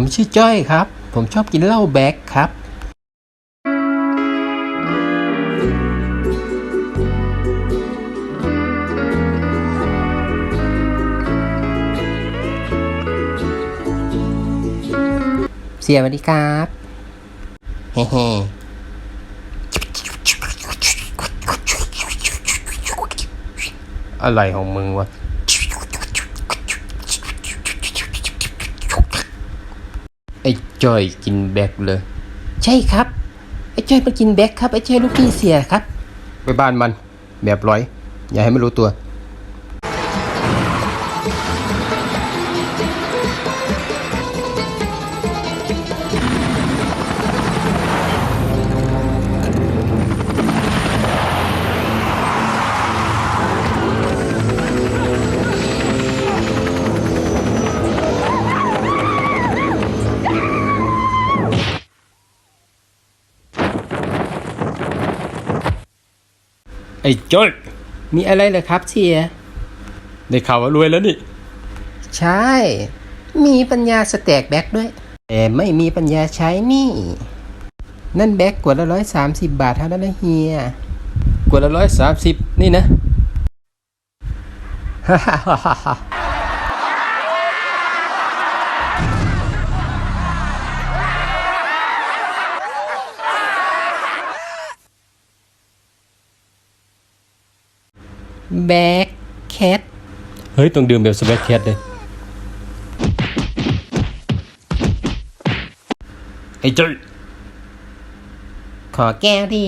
ผมชื่อจ้อยครับ ผมชอบกินเหล้าแบ็คครับเสียสวัสดีครับเฮ้อะไรของมึงวะ ไอ้ จ้อยกินแบกเลย ใช่ครับ ไอ้จ้อยมันกินแบกครับ ไอ้จ้อยลูกพี่เสียครับ ไปบ้านมันแบบร้อย อย่าให้มันรู้ตัว อ้จ้อยมีอะไรเหรอครับเสีย ได้ข่าวว่ารวยแล้วนี่ ใช่ มีปัญญาสแต็กแบ็กด้วย แต่ไม่มีปัญญาใช้หนี่ นั่นแบ็กกว่าละร้อยสามสิบบาทเท่านั้นนะเฮีย กว่าละร้อยสามสิบนี่นะ แบ็กแคทเฮ้ย ต้องดื่มแบบสแบ็กแคทเลย ไอ้จ้อยขอแก้วดิ